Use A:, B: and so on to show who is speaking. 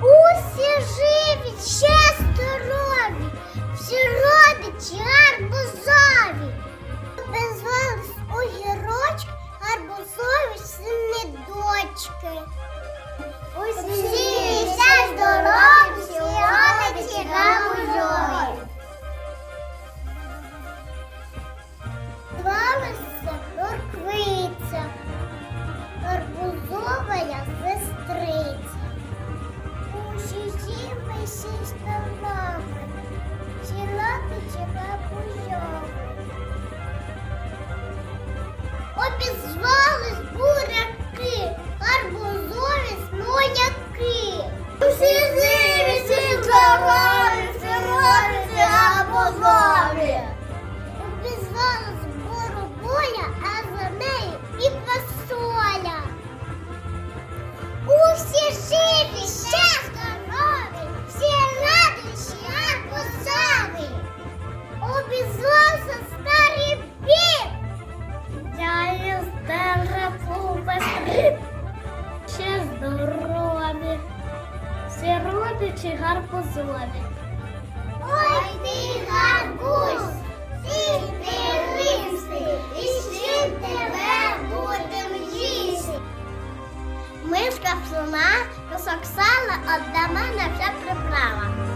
A: Усі живі, ще здорові, всі родичі гарбузові. Обізвались огірочки, гарбузові сини дочки. Усі сіли всі столами, всі родичі гарбузові. Ще здорові, всі родичі гарбузові. Ой ти гарбуз, ти дивився, і ще тебе будем їсти. Мишка псуна, кусок сала, от до мене вся приправа.